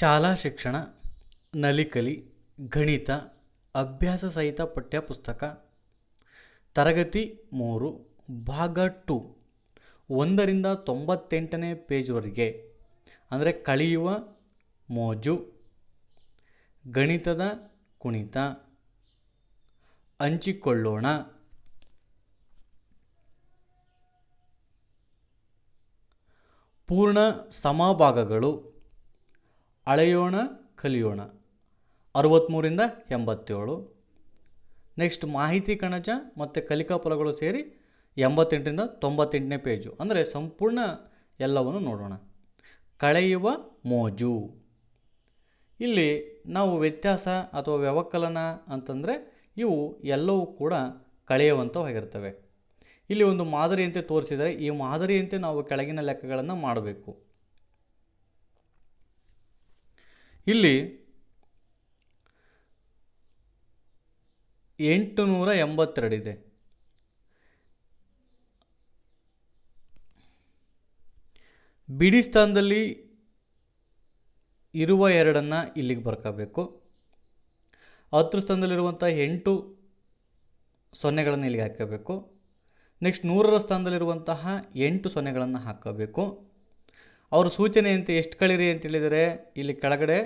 ಶಾಲಾ ಶಿಕ್ಷಣ, ನಲಿಕಲಿ, ಗಣಿತ, ಅಭ್ಯಾಸ ಸಹಿತ ಪಠ್ಯಪುಸ್ತಕ. ತರಗತಿ ಮೂರು, ಭಾಗ ಟು, ಒಂದರಿಂದ ತೊಂಬತ್ತೆಂಟನೇ ಪೇಜ್ವರೆಗೆ. ಅಂದರೆ ಕಳೆಯುವ ಮೋಜು. ಗಣಿತದ ಕುಣಿತ. ಹಂಚಿಕೊಳ್ಳೋಣ. ಪೂರ್ಣ ಸಮಭಾಗಗಳು. ಅಳೆಯೋಣ, ಕಲಿಯೋಣ. ಅರವತ್ತ್ಮೂರಿಂದ ಎಂಬತ್ತೇಳು. ನೆಕ್ಸ್ಟ್ ಮಾಹಿತಿ ಕಣಜ ಮತ್ತು ಕಲಿಕಾ ಫಲಗಳು ಸೇರಿ ಎಂಬತ್ತೆಂಟರಿಂದ ತೊಂಬತ್ತೆಂಟನೇ ಪೇಜು. ಅಂದರೆ ಸಂಪೂರ್ಣ ಎಲ್ಲವನ್ನು ನೋಡೋಣ. ಕಳೆಯುವ ಮೋಜು. ಇಲ್ಲಿ ನಾವು ವ್ಯತ್ಯಾಸ ಅಥವಾ ವ್ಯವಕಲನ ಅಂತಂದರೆ ಇವು ಎಲ್ಲವೂ ಕೂಡ ಕಳೆಯುವಂಥವಾಗಿರ್ತವೆ ಇಲ್ಲಿ ಒಂದು ಮಾದರಿಯಂತೆ ತೋರಿಸಿದರೆ ಈ ಮಾದರಿಯಂತೆ ನಾವು ಕೆಳಗಿನ ಲೆಕ್ಕಗಳನ್ನು ಮಾಡಬೇಕು. ಇಲ್ಲಿ ಎಂಟು ನೂರ ಎಂಬತ್ತೆರಡಿದೆ. ಬಿಡಿ ಸ್ಥಾನದಲ್ಲಿ ಇರುವ ಎರಡನ್ನು ಇಲ್ಲಿಗೆ ಬರ್ಕೋಬೇಕು. ಹತ್ತು ಸ್ಥಾನದಲ್ಲಿರುವಂಥ ಎಂಟು ಸೊನ್ನೆಗಳನ್ನು ಇಲ್ಲಿಗೆ ಹಾಕಬೇಕು ನೆಕ್ಸ್ಟ್ ನೂರರ ಸ್ಥಾನದಲ್ಲಿರುವಂತಹ ಎಂಟು ಸೊನ್ನೆಗಳನ್ನು ಹಾಕಬೇಕು ಅವ್ರ ಸೂಚನೆಯಂತೆ ಎಷ್ಟು ಕಳಿರಿ ಅಂತ ಹೇಳಿದರೆ, ಇಲ್ಲಿ ಕೆಳಗಡೆ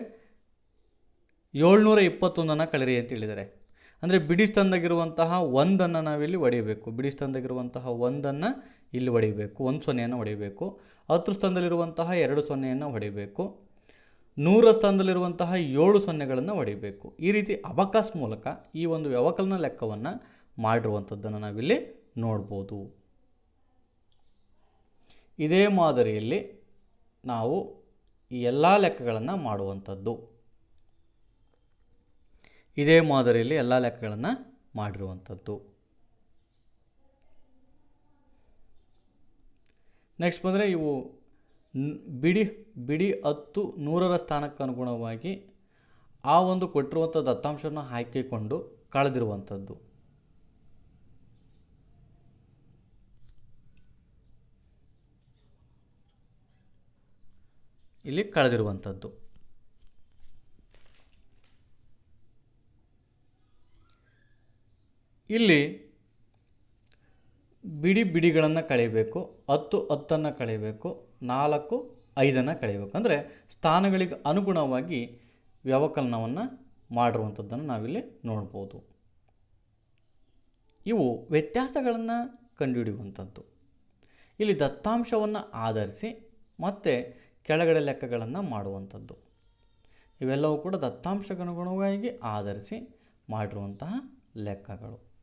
ಏಳ್ನೂರ ಇಪ್ಪತ್ತೊಂದನ್ನು ಕಳಿರಿ ಅಂತ ಹೇಳಿದ್ದಾರೆ ಅಂದರೆ ಬಿಡಿ ಸ್ಥಾನದಾಗಿರುವಂತಹ ಒಂದನ್ನು ನಾವಿಲ್ಲಿ ಹೊಡಿಬೇಕು ಬಿಡಿ ಸ್ಥಾನದಾಗಿರುವಂತಹ ಒಂದನ್ನು ಇಲ್ಲಿ ಹೊಡಿಬೇಕು ಒಂದು ಸೊನ್ನೆಯನ್ನು ಹೊಡಿಬೇಕು ಹತ್ತು ಸ್ಥಾನದಲ್ಲಿರುವಂತಹ ಎರಡು ಸೊನ್ನೆಯನ್ನು ಹೊಡಿಬೇಕು ನೂರ ಸ್ಥಾನದಲ್ಲಿರುವಂತಹ ಏಳು ಸೊನ್ನೆಗಳನ್ನು ಹೊಡಿಬೇಕು ಈ ರೀತಿ ಅವಕಾಶ ಮೂಲಕ ಈ ಒಂದು ವ್ಯವಕಲನ ಲೆಕ್ಕವನ್ನು ಮಾಡಿರುವಂಥದ್ದನ್ನು ನಾವಿಲ್ಲಿ ನೋಡ್ಬೋದು. ಇದೇ ಮಾದರಿಯಲ್ಲಿ ನಾವು ಈ ಎಲ್ಲ ಲೆಕ್ಕಗಳನ್ನು ಮಾಡುವಂಥದ್ದು. ಇದೇ ಮಾದರಿಯಲ್ಲಿ ಎಲ್ಲ ಲೆಕ್ಕಗಳನ್ನು ಮಾಡಿರುವಂಥದ್ದು. ನೆಕ್ಸ್ಟ್ ಬಂದರೆ ಇವು ಬಿಡಿ ಬಿಡಿ ಹತ್ತು ನೂರರ ಸ್ಥಾನಕ್ಕೆ ಅನುಗುಣವಾಗಿ ಆ ಒಂದು ಕೊಟ್ಟಿರುವಂಥ ದತ್ತಾಂಶವನ್ನು ಹಾಕಿಕೊಂಡು ಕಳೆದಿರುವಂಥದ್ದು. ಇಲ್ಲಿ ಕಳೆದಿರುವಂಥದ್ದು. ಇಲ್ಲಿ ಬಿಡಿ ಬಿಡಿಗಳನ್ನು ಕಳೆಯಬೇಕು, ಹತ್ತು ಹತ್ತನ್ನು ಕಳೆಯಬೇಕು, ನಾಲ್ಕು ಐದನ್ನು ಕಳೆಯಬೇಕು. ಅಂದರೆ ಸ್ಥಾನಗಳಿಗೆ ಅನುಗುಣವಾಗಿ ವ್ಯವಕಲನವನ್ನು ಮಾಡಿರುವಂಥದ್ದನ್ನು ನಾವಿಲ್ಲಿ ನೋಡ್ಬೋದು. ಇವು ವ್ಯತ್ಯಾಸಗಳನ್ನು ಕಂಡುಹಿಡಿಯುವಂಥದ್ದು. ಇಲ್ಲಿ ದತ್ತಾಂಶವನ್ನು ಆಧರಿಸಿ ಮತ್ತು ಕೆಳಗಡೆ ಲೆಕ್ಕಗಳನ್ನು ಮಾಡುವಂಥದ್ದು. ಇವೆಲ್ಲವೂ ಕೂಡ ದತ್ತಾಂಶಕ್ಕನುಗುಣವಾಗಿ ಆಧರಿಸಿ ಮಾಡಿರುವಂತಹ ಲೆಕ್ಕಗಳು.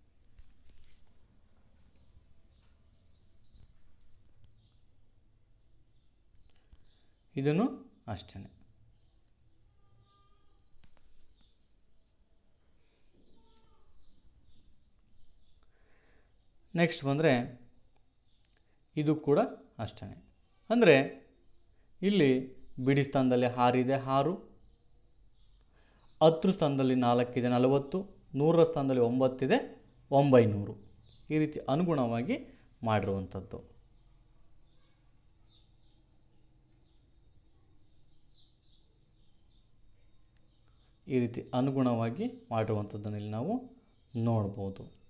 ಇದನ್ನು ಅಷ್ಟೇ ನೆಕ್ಸ್ಟ್ ಬಂದರೆ ಇದು ಕೂಡ ಅಷ್ಟೇ ಅಂದರೆ ಇಲ್ಲಿ ಬಿಡಿ ಸ್ಥಾನದಲ್ಲಿ ಆರಿದೆ ಆರು ಹತ್ತು ಸ್ಥಾನದಲ್ಲಿ ನಾಲ್ಕಿದೆ ನಲವತ್ತು ನೂರರ ಸ್ಥಾನದಲ್ಲಿ ಒಂಬತ್ತಿದೆ ಒಂಬೈನೂರು. ಈ ರೀತಿ ಅನುಗುಣವಾಗಿ ಮಾಡಿರುವಂಥದ್ದು. ಈ ರೀತಿ ಅನುಗುಣವಾಗಿ ಮಾಡಿರುವಂಥದ್ದನ್ನು ಇಲ್ಲಿ ನಾವು ನೋಡ್ಬೋದು.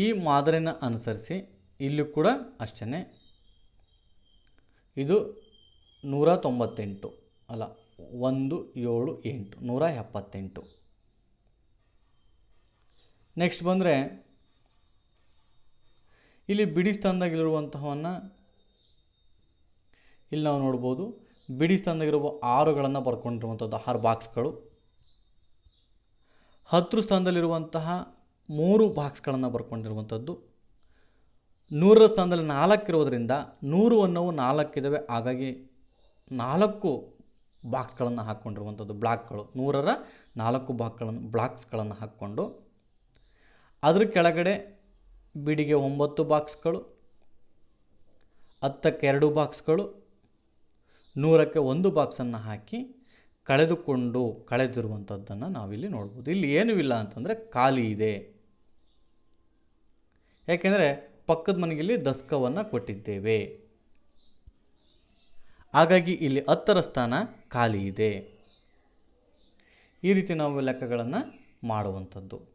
ಈ ಮಾದರಿನ ಅನುಸರಿಸಿ ಇಲ್ಲೂ ಕೂಡ ಅಷ್ಟೇ ಇದು ನೂರ ತೊಂಬತ್ತೆಂಟು ಅಲ್ಲ, ಒಂದು, ಏಳು, ಎಂಟು ನೂರ ಎಪ್ಪತ್ತೆಂಟು ನೆಕ್ಸ್ಟ್ ಬಂದರೆ, ಇಲ್ಲಿ ಬಿಡಿ ಸ್ಥಾನದಾಗಿರುವಂತಹವನ್ನು ಇಲ್ಲಿ ನಾವು ನೋಡ್ಬೋದು. ಬಿಡಿ ಸ್ಥಾನದಾಗಿರುವ ಆರುಗಳನ್ನು ಬರ್ಕೊಂಡಿರುವಂಥದ್ದು ಆರು ಬಾಕ್ಸ್ಗಳು ಹತ್ತು ಸ್ಥಾನದಲ್ಲಿರುವಂತಹ ಮೂರು ಬಾಕ್ಸ್ಗಳನ್ನು ಬರ್ಕೊಂಡಿರುವಂಥದ್ದು. ನೂರರ ಸ್ಥಾನದಲ್ಲಿ ನಾಲ್ಕು ಇರೋದರಿಂದ ನೂರು ಅನ್ನೋವು ನಾಲ್ಕಿದ್ದಾವೆ ಹಾಗಾಗಿ ನಾಲ್ಕು ಬಾಕ್ಸ್ಗಳನ್ನು ಹಾಕ್ಕೊಂಡಿರುವಂಥದ್ದು ಬ್ಲಾಕ್ಗಳು. ನೂರರ ನಾಲ್ಕು ಬಾಕ್ಗಳನ್ನು ಬ್ಲಾಕ್ಸ್ಗಳನ್ನು ಹಾಕ್ಕೊಂಡು ಅದರ ಕೆಳಗಡೆ ಬಿಡಿಗೆ ಒಂಬತ್ತು ಬಾಕ್ಸ್ಗಳು, ಹತ್ತಕ್ಕೆ ಎರಡು ಬಾಕ್ಸ್ಗಳು, ನೂರಕ್ಕೆ ಒಂದು ಬಾಕ್ಸನ್ನು ಹಾಕಿ ಕಳೆದುಕೊಂಡು ಕಳೆದಿರುವಂಥದ್ದನ್ನು ನಾವಿಲ್ಲಿ ನೋಡ್ಬೋದು. ಇಲ್ಲಿ ಏನೂ ಇಲ್ಲ ಅಂತಂದರೆ ಖಾಲಿ ಇದೆ. ಯಾಕೆಂದರೆ ಪಕ್ಕದ ಮನೆಯಲ್ಲಿ ದಸ್ಕವನ್ನು ಕೊಟ್ಟಿದ್ದೇವೆ. ಹಾಗಾಗಿ ಇಲ್ಲಿ ಹತ್ತರ ಸ್ಥಾನ ಖಾಲಿ ಇದೆ. ಈ ರೀತಿ ನಾವು ಲೆಕ್ಕಗಳನ್ನು ಮಾಡುವಂಥದ್ದು.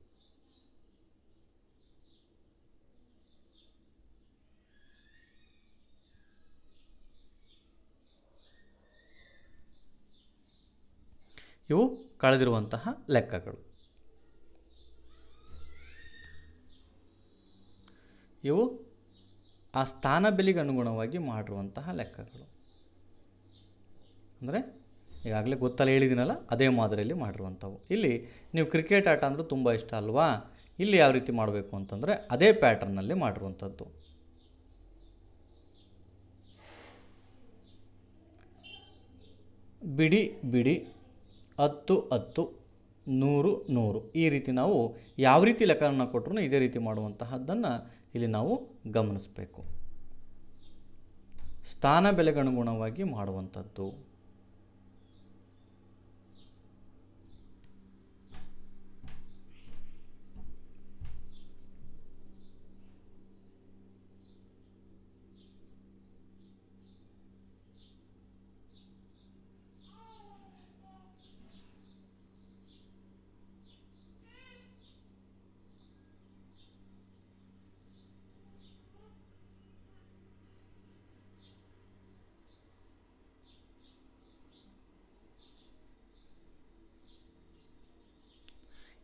ಇವು ಕಳೆದಿರುವಂತಹ ಲೆಕ್ಕಗಳು. ಇವು ಆ ಸ್ಥಾನ ಬೆಲೆಗೆ ಅನುಗುಣವಾಗಿ ಮಾಡಿರುವಂತಹ ಲೆಕ್ಕಗಳು. ಅಂದರೆ ಈಗಾಗಲೇ ಗೊತ್ತಲ್ಲ ಹೇಳಿದ್ದೀನಲ್ಲ, ಅದೇ ಮಾದರಿಯಲ್ಲಿ ಮಾಡಿರುವಂಥವು. ಇಲ್ಲಿ ನೀವು ಕ್ರಿಕೆಟ್ ಆಟ ಅಂದರೆ ತುಂಬ ಇಷ್ಟ ಅಲ್ವಾ? ಇಲ್ಲಿ ಯಾವ ರೀತಿ ಮಾಡಬೇಕು ಅಂತಂದರೆ ಅದೇ ಪ್ಯಾಟರ್ನಲ್ಲಿ ಮಾಡಿರುವಂಥದ್ದು. ಬಿಡಿ ಬಿಡಿ ಹತ್ತು ಹತ್ತು ನೂರು ನೂರು. ಈ ರೀತಿ ನಾವು ಯಾವ ರೀತಿ ಲೆಕ್ಕವನ್ನು ಕೊಟ್ಟರು ಇದೇ ರೀತಿ ಮಾಡುವಂತಹದ್ದನ್ನು ಇಲ್ಲಿ ನಾವು ಗಮನಿಸಬೇಕು. ಸ್ಥಾನ ಬೆಲೆಗನುಗುಣವಾಗಿ ಮಾಡುವಂಥದ್ದು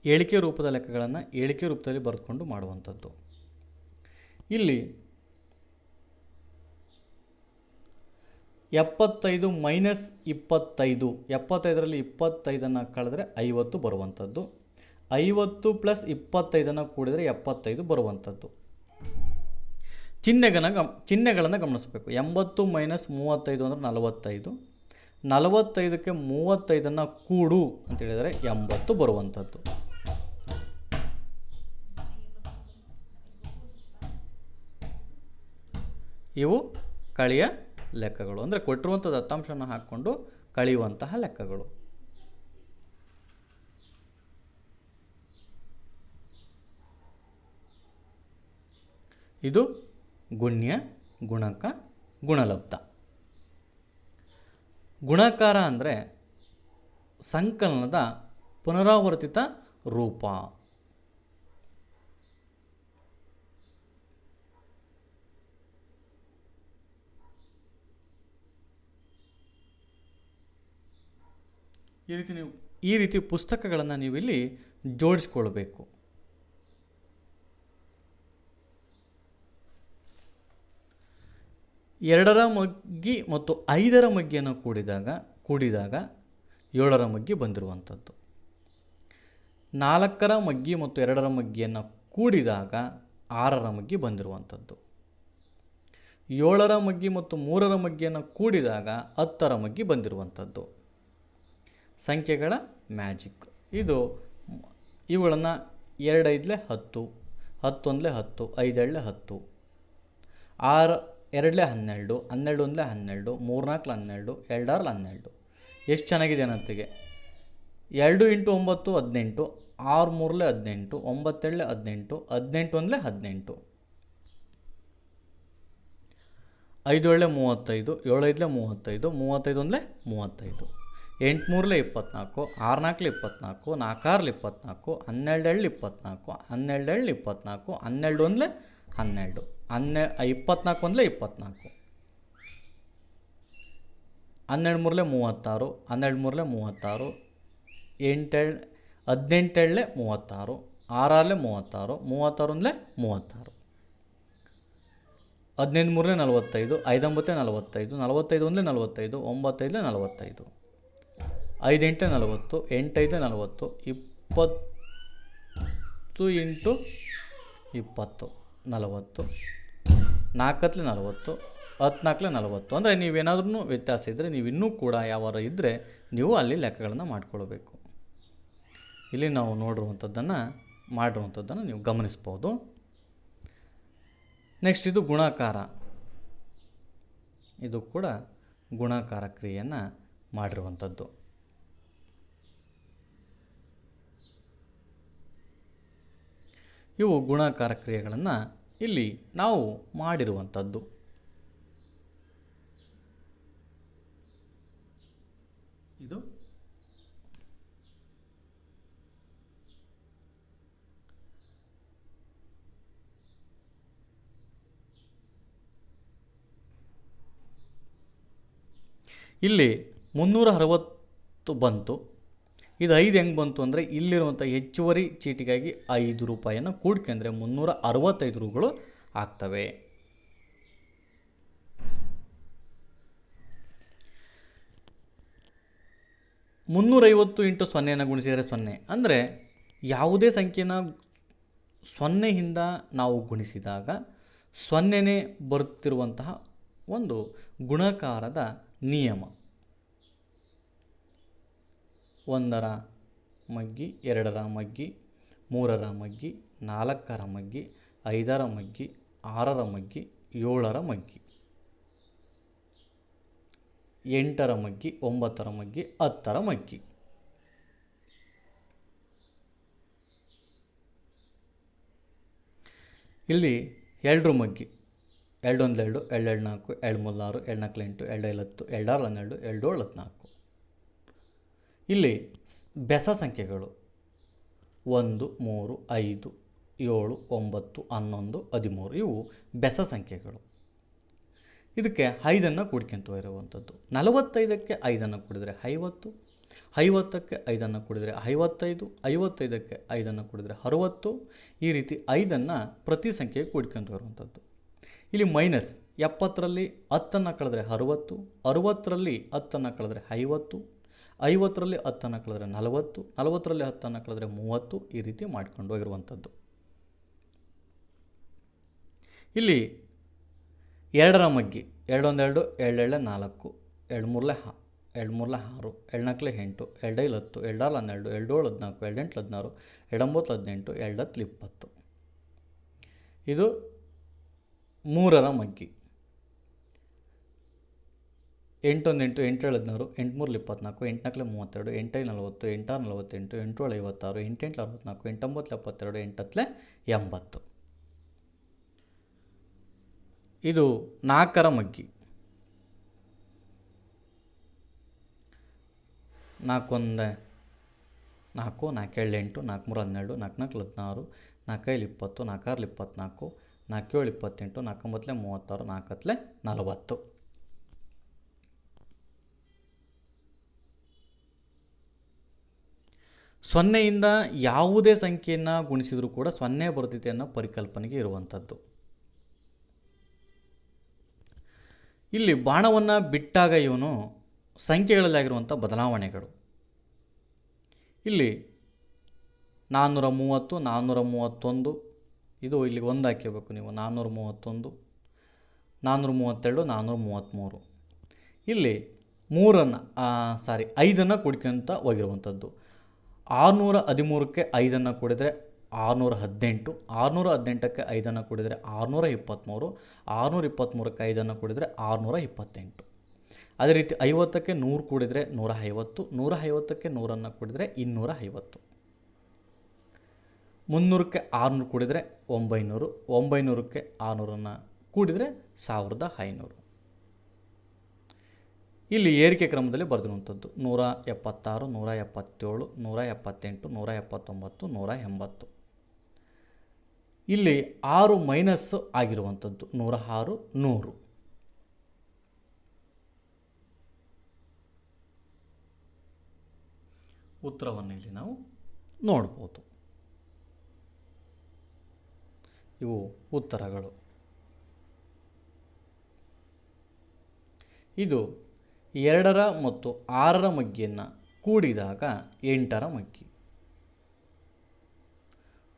ಏಳಿಕೆ ರೂಪದ ಲೆಕ್ಕಗಳನ್ನು ಏಳಿಕೆ ರೂಪದಲ್ಲಿ ಬರೆದುಕೊಂಡು ಮಾಡುವಂಥದ್ದು. ಇಲ್ಲಿ ಎಪ್ಪತ್ತೈದು ಮೈನಸ್ ಇಪ್ಪತ್ತೈದು, ಎಪ್ಪತ್ತೈದರಲ್ಲಿ ಇಪ್ಪತ್ತೈದನ್ನು ಕಳೆದರೆ ಐವತ್ತು ಬರುವಂಥದ್ದು. ಐವತ್ತು ಪ್ಲಸ್ ಇಪ್ಪತ್ತೈದನ್ನು ಕೂಡಿದರೆ ಎಪ್ಪತ್ತೈದು ಬರುವಂಥದ್ದು. ಚಿಹ್ನೆಗನ ಗಮ್, ಚಿಹ್ನೆಗಳನ್ನು ಗಮನಿಸಬೇಕು. ಎಂಬತ್ತು ಮೈನಸ್ ಮೂವತ್ತೈದು ಅಂದರೆ ನಲವತ್ತೈದು. ನಲವತ್ತೈದಕ್ಕೆ ಮೂವತ್ತೈದನ್ನು ಕೂಡು ಅಂತ ಹೇಳಿದರೆ ಎಂಬತ್ತು ಬರುವಂಥದ್ದು. ಇವು ಕಳಿಯ ಲೆಕ್ಕಗಳು. ಅಂದರೆ ಕೊಟ್ಟಿರುವಂಥ ದತ್ತಾಂಶವನ್ನು ಹಾಕ್ಕೊಂಡು ಕಳೆಯುವಂತಹ ಲೆಕ್ಕಗಳು. ಇದು ಗುಣ್ಯ, ಗುಣಕ, ಗುಣಲಬ್ಧ. ಗುಣಕಾರ ಅಂದರೆ ಸಂಕಲನದ ಪುನರಾವರ್ತಿತ ರೂಪ. ಈ ರೀತಿ ನೀವು, ಈ ರೀತಿ ಪುಸ್ತಕಗಳನ್ನು ನೀವು ಇಲ್ಲಿ ಜೋಡಿಸ್ಕೊಳ್ಬೇಕು. ಎರಡರ ಮಗ್ಗಿ ಮತ್ತು ಐದರ ಮಗ್ಗಿಯನ್ನು ಕೂಡಿದಾಗ ಕೂಡಿದಾಗ ಏಳರ ಮಗ್ಗಿ ಬಂದಿರುವಂಥದ್ದು. ನಾಲ್ಕರ ಮಗ್ಗಿ ಮತ್ತು ಎರಡರ ಮಗ್ಗಿಯನ್ನು ಕೂಡಿದಾಗ ಆರರ ಮಗ್ಗಿ ಬಂದಿರುವಂಥದ್ದು. ಏಳರ ಮಗ್ಗಿ ಮತ್ತು ಮೂರರ ಮಗ್ಗಿಯನ್ನು ಕೂಡಿದಾಗ ಹತ್ತರ ಮಗ್ಗಿ ಬಂದಿರುವಂಥದ್ದು. ಸಂಖ್ಯೆಗಳ ಮ್ಯಾಜಿಕ್. ಇದು ಇವುಗಳನ್ನು ಎರಡೈದಲೆ ಹತ್ತು, ಹತ್ತೊಂದಲೆ ಹತ್ತು ಐದೇಳಲೆ ಹತ್ತು, ಆರು, ಎರಡಲೆ ಹನ್ನೆರಡು ಹನ್ನೆರಡು ಒಂದಲೆ ಹನ್ನೆರಡು ಮೂರ್ನಾಲ್ಕು ಹನ್ನೆರಡು, ಎರಡಾರ್ಲು ಹನ್ನೆರಡು. ಎಷ್ಟು ಚೆನ್ನಾಗಿದೆ ಅನ್ನತ್ತಿಗೆ? ಎರಡು ಇಂಟು ಒಂಬತ್ತು, ಹದಿನೆಂಟು, ಆರು ಮೂರಲೆ ಹದಿನೆಂಟು, ಒಂಬತ್ತೆರಡಲೆ ಹದಿನೆಂಟು ಹದಿನೆಂಟು ಒಂದಲೆ ಹದಿನೆಂಟು. ಐದು ಏಳಲೆ ಮೂವತ್ತೈದು, ಏಳೈದಲೆ ಮೂವತ್ತೈದು ಮೂವತ್ತೈದು ಒಂದಲೆ ಮೂವತ್ತೈದು. ಎಂಟು ಮೂರಲೆ ಇಪ್ಪತ್ನಾಲ್ಕು ನಾಲ್ಕಲೆ ಇಪ್ಪತ್ನಾಲ್ಕು ನಾಲ್ಕಾರ್ಲೆ ಇಪ್ಪತ್ನಾಲ್ಕು ಹನ್ನೆರಡು ಎಳ್ಳು ಇಪ್ಪತ್ನಾಲ್ಕು ಹನ್ನೆರಡು ಇಪ್ಪತ್ನಾಲ್ಕು ಹನ್ನೆರಡು ಒಂದಲೇ ಹನ್ನೆರಡು, ಹನ್ನೆ ಇಪ್ಪತ್ನಾಲ್ಕು ಒಂದಲೇ ಇಪ್ಪತ್ನಾಲ್ಕು. ಹನ್ನೆರಡು ಮೂರಲೆ ಮೂವತ್ತಾರು ಹನ್ನೆರಡು ಮೂರಲೆ ಮೂವತ್ತಾರು ಎಂಟೆಳ್ ಹದಿನೆಂಟೆಳ್ಳೆ ಮೂವತ್ತಾರು ಆರಲ್ಲೇ ಮೂವತ್ತಾರು ಮೂವತ್ತಾರು ಒಂದಲೇ ಮೂವತ್ತಾರು. ಹದಿನೈದು ಮೂರಲೆ ನಲವತ್ತೈದು ಐದೊಂಬತ್ತೇ ನಲವತ್ತೈದು ನಲವತ್ತೈದು ಒಂದಲೇ ನಲವತ್ತೈದು ಒಂಬತ್ತೈದಲೇ ನಲವತ್ತೈದು. ಐದೆಂಟೇ ನಲವತ್ತು, ಎಂಟೈದು ನಲವತ್ತು, ಇಪ್ಪತ್ತು ಎಂಟು ಇಪ್ಪತ್ತು, ನಲವತ್ತು ನಾಲ್ಕತ್ತಲೆ ನಲವತ್ತು ಹತ್ನಾಲ್ಕಲೆ ನಲವತ್ತು. ಅಂದರೆ ನೀವೇನಾದ್ರೂ ವ್ಯತ್ಯಾಸ ಇದ್ದರೆ ನೀವು ಇನ್ನೂ ಕೂಡ ಯಾವಾರ ಇದ್ದರೆ ನೀವು ಅಲ್ಲಿ ಲೆಕ್ಕಗಳನ್ನು ಮಾಡಿಕೊಳ್ಬೇಕು. ಇಲ್ಲಿ ನಾವು ನೋಡಿರುವಂಥದ್ದನ್ನು, ಮಾಡಿರುವಂಥದ್ದನ್ನು ನೀವು ಗಮನಿಸ್ಬೋದು. ನೆಕ್ಸ್ಟ್ ಇದು ಗುಣಾಕಾರ. ಇದು ಕೂಡ ಗುಣಾಕಾರ ಕ್ರಿಯೆಯನ್ನು ಮಾಡಿರುವಂಥದ್ದು. ಇವು ಗುಣಾಕಾರ ಕ್ರಿಯೆಗಳನ್ನು ಇಲ್ಲಿ ನಾವು ಮಾಡಿರುವಂಥದ್ದು. ಇದು ಇಲ್ಲಿ ಮುನ್ನೂರ ಅರವತ್ತು ಬಂತು. ಇದು ಐದು ಹೆಂಗೆ ಬಂತು ಅಂದರೆ ಇಲ್ಲಿರುವಂಥ ಹೆಚ್ಚುವರಿ ಚೀಟಿಗಾಗಿ ಐದು ರೂಪಾಯಿಯನ್ನು ಕೂಡ್ಕೊಂಡ್ರೆ ಮುನ್ನೂರ ಅರವತ್ತೈದು ರೂಗಳು ಆಗ್ತವೆ. ಮುನ್ನೂರೈವತ್ತು ಇಂಟು ಸೊನ್ನೆಯನ್ನು ಗುಣಿಸಿದರೆ ಸೊನ್ನೆ. ಅಂದರೆ ಯಾವುದೇ ಸಂಖ್ಯೆನ ಸೊನ್ನೆಯಿಂದ ನಾವು ಗುಣಿಸಿದಾಗ ಸೊನ್ನೆನೇ ಬರುತ್ತಿರುವಂತಹ ಒಂದು ಗುಣಕಾರದ ನಿಯಮ. ಒಂದರ ಮಗ್ಗಿ, ಎರಡರ ಮಗ್ಗಿ, ಮೂರರ ಮಗ್ಗಿ, ನಾಲ್ಕರ ಮಗ್ಗಿ, ಐದರ ಮಗ್ಗಿ, ಆರರ ಮಗ್ಗಿ, ಏಳರ ಮಗ್ಗಿ. ಎಂಟರ ಮಗ್ಗಿ, ಒಂಬತ್ತರ ಮಗ್ಗಿ, ಹತ್ತರ ಮಗ್ಗಿ. ಇಲ್ಲಿ ಎರಡರ ಮಗ್ಗಿ. ಎರಡೊಂದು ಎರಡು ಎರಡೆರಡು ನಾಲ್ಕು ಎರಡು ಮೂರು ಆರು ಎರಡು ನಾಲ್ಕು ಎಂಟು ಎರಡು ಐದು ಹತ್ತು ಎರಡಾರು ಹನ್ನೆರಡು ಎರಡು ಏಳು ಹದಿನಾಲ್ಕು. ಇಲ್ಲಿ ಬೆಸ ಸಂಖ್ಯೆಗಳು. ಒಂದು, ಮೂರು, ಐದು, ಏಳು, ಒಂಬತ್ತು, ಹನ್ನೊಂದು, ಹದಿಮೂರು ಇವು ಬೆಸ ಸಂಖ್ಯೆಗಳು. ಇದಕ್ಕೆ ಐದನ್ನು ಕೂಡ್ಕೊಂತ ಇರುವಂಥದ್ದು. ನಲವತ್ತೈದಕ್ಕೆ ಐದನ್ನು ಕೂಡಿದರೆ ಐವತ್ತು, ಐವತ್ತಕ್ಕೆ ಐದನ್ನು ಕೂಡಿದರೆ ಐವತ್ತೈದು, ಐವತ್ತೈದಕ್ಕೆ ಐದನ್ನು ಕೂಡಿದರೆ ಅರುವತ್ತು, ಈ ರೀತಿ ಐದನ್ನು ಪ್ರತಿ ಸಂಖ್ಯೆಗೆ ಕೂಡ್ಕೊಂತ ಇರುವಂಥದ್ದು. ಇಲ್ಲಿ ಮೈನಸ್ ಎಪ್ಪತ್ತರಲ್ಲಿ ಹತ್ತನ್ನು ಕಳೆದ್ರೆ ಅರುವತ್ತು, ಅರುವತ್ತರಲ್ಲಿ ಹತ್ತನ್ನು ಕಳೆದ್ರೆ ಐವತ್ತು ಐವತ್ತರಲ್ಲಿ ಹತ್ತನ್ನು ಕಳೆದ್ರೆ ನಲವತ್ತು, ನಲವತ್ತರಲ್ಲಿ ಹತ್ತನ್ನು ಕಳೆದ್ರೆ ಮೂವತ್ತು ಈ ರೀತಿ ಮಾಡ್ಕೊಂಡು ಹೋಗಿರುವಂಥದ್ದು. ಇಲ್ಲಿ ಎರಡರ ಮಗ್ಗಿ, ಎರಡೊಂದೆರಡು, ಎರಡೆರಡೆ ನಾಲ್ಕು ಎರಡು ಮೂರಲೆ ಹಾ ಎರಡು ಮೂರಲೆ ಆರು ಎರಡು ನಾಲ್ಕಲೆ ಎಂಟು ಎರಡೈಲು ಹತ್ತು ಎರಡಾರು ಹನ್ನೆರಡು ಎರಡೇಳು ಹದಿನಾಲ್ಕು, ಎರಡೆಂಟು ಹದಿನಾರು, ಎರಡೊಂಬತ್ತು ಹದಿನೆಂಟು, ಎರಡತ್ತು ಇಪ್ಪತ್ತು. ಇದು ಮೂರರ ಮಗ್ಗಿ. ಎಂಟೊಂದು ಎಂಟು ಹದಿನಾರು ಎಂಟುಮೂರಲ್ಲಿ ಇಪ್ಪತ್ನಾಲ್ಕು ಎಂಟುನಾಲ್ಕಲೆ ಮೂವತ್ತೆರಡು, ಎಂಟೈ ನಲವತ್ತು ಎಂಟಾರು ನಲವತ್ತೆಂಟು ಎಂಟೇಳು ಐವತ್ತಾರು ಎಂಟೆಂಟು ಅರವತ್ನಾಲ್ಕು ಎಂಟೊಂಬತ್ತು ಎಪ್ಪತ್ತೆರಡು ಎಂಟತ್ತಲೆ ಎಂಬತ್ತು. ಇದು ನಾಲ್ಕರ ಮಗ್ಗಿ. ನಾಲ್ಕೊಂದೆ ನಾಲ್ಕು ನಾಲ್ಕೇಳು ಎಂಟು, ನಾಲ್ಕು ಮೂರು ಹನ್ನೆರಡು, ನಾಲ್ಕು ನಾಲ್ಕು ಹದಿನಾರು ನಾಲ್ಕೈಲಿ ಇಪ್ಪತ್ತು ನಾಲ್ಕಾರಲ್ಲಿ ಇಪ್ಪತ್ನಾಲ್ಕು ನಾಲ್ಕೇಳು ಇಪ್ಪತ್ತೆಂಟು ನಾಲ್ಕೊಂಬತ್ತಲೆ ಮೂವತ್ತಾರು ನಾಲ್ಕತ್ತಲೆ ನಲವತ್ತು. ಸೊನ್ನೆಯಿಂದ ಯಾವುದೇ ಸಂಖ್ಯೆಯನ್ನು ಗುಣಿಸಿದರೂ ಕೂಡ ಸೊನ್ನೆ ಬರ್ತೈತೆ ಅನ್ನೋ ಪರಿಕಲ್ಪನೆಗೆ ಇರುವಂಥದ್ದು. ಇಲ್ಲಿ ಬಾಣವನ್ನು ಬಿಟ್ಟಾಗ ಇವನು ಸಂಖ್ಯೆಗಳಲ್ಲಿ ಆಗಿರುವಂಥ ಬದಲಾವಣೆಗಳು. ಇಲ್ಲಿ ನಾನ್ನೂರ ಮೂವತ್ತು ನಾನ್ನೂರ ಮೂವತ್ತೊಂದು ಇದು ಇಲ್ಲಿಗೆ ಒಂದು ಹಾಕಿರ್ಬೇಕು ನೀವು ನಾನ್ನೂರ ಮೂವತ್ತೊಂದು ನಾನ್ನೂರ ಮೂವತ್ತೆರಡು ನಾನ್ನೂರ ಮೂವತ್ತ್ಮೂರು ಇಲ್ಲಿ ಮೂರನ್ನು ಸಾರಿ ಐದನ್ನು ಕುಡ್ಕೊಂತ ಹೋಗಿರುವಂಥದ್ದು. ಆರುನೂರ ಹದಿಮೂರಕ್ಕೆ ಐದನ್ನು ಕೂಡಿದರೆ ಆರುನೂರ ಹದಿನೆಂಟು, ಆರುನೂರ ಹದಿನೆಂಟಕ್ಕೆ ಐದನ್ನು ಕೂಡಿದರೆ ಆರುನೂರ ಇಪ್ಪತ್ತ್ಮೂರು, ಆರುನೂರ ಇಪ್ಪತ್ತ್ಮೂರಕ್ಕೆ ಐದನ್ನು ಕೂಡಿದರೆ ಆರುನೂರ ಇಪ್ಪತ್ತೆಂಟು. ಅದೇ ರೀತಿ ಐವತ್ತಕ್ಕೆ ನೂರು ಕೂಡಿದರೆ ನೂರ ಐವತ್ತು, ನೂರ ಐವತ್ತಕ್ಕೆ ನೂರನ್ನು ಕೂಡಿದರೆ ಇನ್ನೂರ ಐವತ್ತು. ಮುನ್ನೂರಕ್ಕೆ ಆರುನೂರು ಕೂಡಿದರೆ ಒಂಬೈನೂರು, ಒಂಬೈನೂರಕ್ಕೆ ಆರುನೂರನ್ನು ಕೂಡಿದರೆ ಸಾವಿರದ ಐನೂರು. ಇಲ್ಲಿ ಏರಿಕೆ ಕ್ರಮದಲ್ಲಿ ಬರೆದಿರುವಂಥದ್ದು ನೂರ ಎಪ್ಪತ್ತಾರು, ನೂರ ಎಪ್ಪತ್ತೇಳು, ನೂರ ಎಪ್ಪತ್ತೆಂಟು, ನೂರ ಎಪ್ಪತ್ತೊಂಬತ್ತು, ನೂರ ಎಂಬತ್ತು. ಇಲ್ಲಿ ಆರು ಮೈನಸ್ ಆಗಿರುವಂಥದ್ದು ನೂರ ಆರು, ನೂರು. ಉತ್ತರವನ್ನು ಇಲ್ಲಿ ನಾವು ನೋಡ್ಬೋದು. ಇವು ಉತ್ತರಗಳು. ಇದು ಎರಡರ ಮತ್ತು ಆರರ ಮಗ್ಗಿಯನ್ನು ಕೂಡಿದಾಗ ಎಂಟರ ಮಗ್ಗಿ.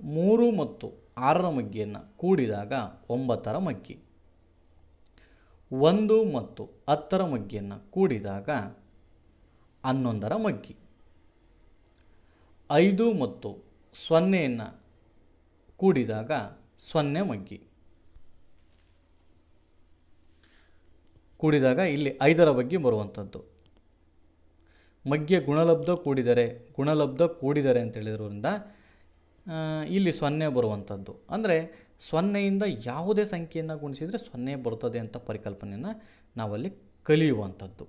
ಮೂರು ಮತ್ತು ಆರರ ಮಗ್ಗಿಯನ್ನು ಕೂಡಿದಾಗ ಒಂಬತ್ತರ ಮಗ್ಗಿ. ಒಂದು ಮತ್ತು ಹತ್ತರ ಮಗ್ಗಿಯನ್ನು ಕೂಡಿದಾಗ ಹನ್ನೊಂದರ ಮಗ್ಗಿ. ಐದು ಮತ್ತು ಸೊನ್ನೆಯನ್ನು ಕೂಡಿದಾಗ ಸೊನ್ನೆ ಮಗ್ಗಿ. ಕೂಡಿದಾಗ ಇಲ್ಲಿ ಐದರ ಬಗ್ಗೆ ಬರುವಂಥದ್ದು. ಮಗ್ಗೆ ಗುಣಲಬ್ಧ ಕೂಡಿದರೆ ಗುಣಲಬ್ಧ ಕೂಡಿದರೆ ಅಂತ ಹೇಳಿದ್ರಿಂದ ಇಲ್ಲಿ ಸೊನ್ನೆ ಬರುವಂಥದ್ದು. ಅಂದರೆ ಸೊನ್ನೆಯಿಂದ ಯಾವುದೇ ಸಂಖ್ಯೆಯನ್ನು ಗುಣಿಸಿದರೆ ಸೊನ್ನೆ ಬರ್ತದೆ ಅಂತ ಪರಿಕಲ್ಪನೆಯನ್ನು ನಾವಲ್ಲಿ ಕಲಿಯುವಂಥದ್ದು.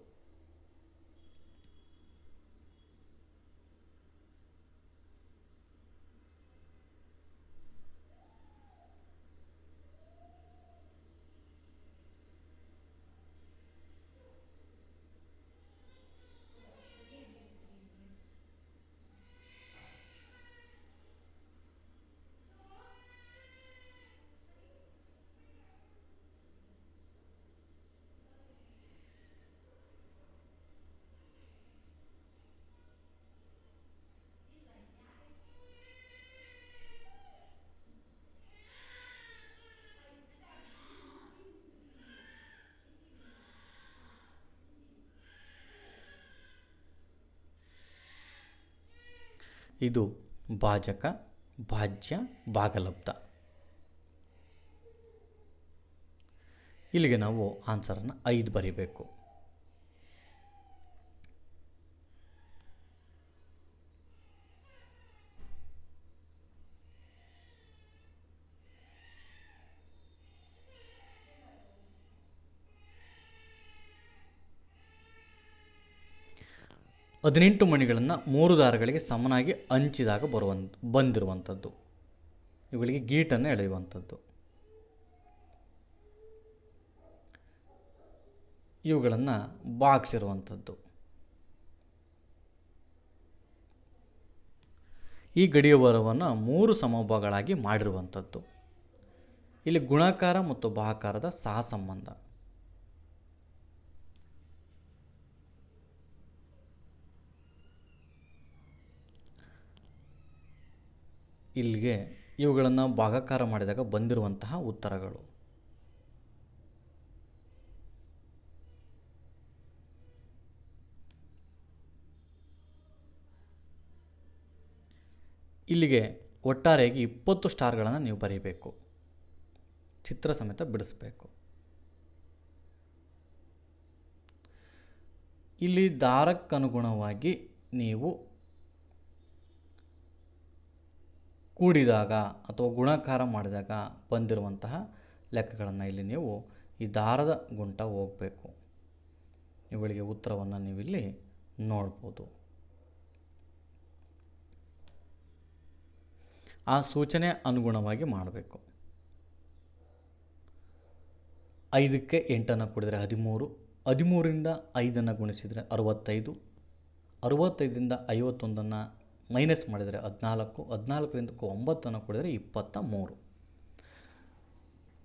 ಇದು ಭಾಜಕ ಭಾಜ್ಯ ಭಾಗಲಬ್ಧ. ಇಲ್ಲಿಗೆ ನಾವು ಆನ್ಸರನ್ನು ಐದು ಬರೀಬೇಕು. ಹದಿನೆಂಟು ಮಣಿಗಳನ್ನು ಮೂರು ದಾರಗಳಿಗೆ ಸಮನಾಗಿ ಹಂಚಿದಾಗ ಬರುವಂತ ಬಂದಿರುವಂಥದ್ದು. ಇವುಗಳಿಗೆ ಗೀಟನ್ನು ಎಳೆಯುವಂಥದ್ದು. ಇವುಗಳನ್ನು ಬಾಕ್ಸ್ ಇರುವಂಥದ್ದು. ಈ ಗಡಿಯವರವನ್ನು ಮೂರು ಸಮಭಾಗಗಳಾಗಿ ಮಾಡಿರುವಂಥದ್ದು. ಇಲ್ಲಿ ಗುಣಾಕಾರ ಮತ್ತು ಬಾಕಾರದ ಸಹ ಇಲ್ಲಿಗೆ ಇವುಗಳನ್ನು ಭಾಗಾಕಾರ ಮಾಡಿದಾಗ ಬಂದಿರುವಂತಹ ಉತ್ತರಗಳು. ಇಲ್ಲಿಗೆ ಒಟ್ಟಾರೆಯಾಗಿ ಇಪ್ಪತ್ತು ಸ್ಟಾರ್ಗಳನ್ನು ನೀವು ಬರೀಬೇಕು. ಚಿತ್ರ ಸಮೇತ ಬಿಡಿಸ್ಬೇಕು. ಇಲ್ಲಿ ದಾರಕ್ಕನುಗುಣವಾಗಿ ನೀವು ಕೂಡಿದಾಗ ಅಥವಾ ಗುಣಾಕಾರ ಮಾಡಿದಾಗ ಬಂದಿರುವಂತಹ ಲೆಕ್ಕಗಳನ್ನು ಇಲ್ಲಿ ನೀವು ಈ ದಾರದ ಗುಂಟ ಹೋಗಬೇಕು. ಇವುಗಳಿಗೆ ಉತ್ತರವನ್ನು ನೀವಿಲ್ಲಿ ನೋಡ್ಬೋದು. ಆ ಸೂಚನೆ ಅನುಗುಣವಾಗಿ ಮಾಡಬೇಕು. ಐದಕ್ಕೆ ಎಂಟನ್ನು ಕೊಡಿದರೆ ಹದಿಮೂರು ಹದಿಮೂರಿಂದ ಐದನ್ನು ಗುಣಿಸಿದರೆ ಅರವತ್ತೈದು, ಅರವತ್ತೈದರಿಂದ ಐವತ್ತೊಂದನ್ನು ಮೈನಸ್ ಮಾಡಿದರೆ ಹದಿನಾಲ್ಕು, ಹದಿನಾಲ್ಕರಿಂದ ಒಂಬತ್ತನ್ನು ಕೂಡಿದರೆ ಇಪ್ಪತ್ತ ಮೂರು.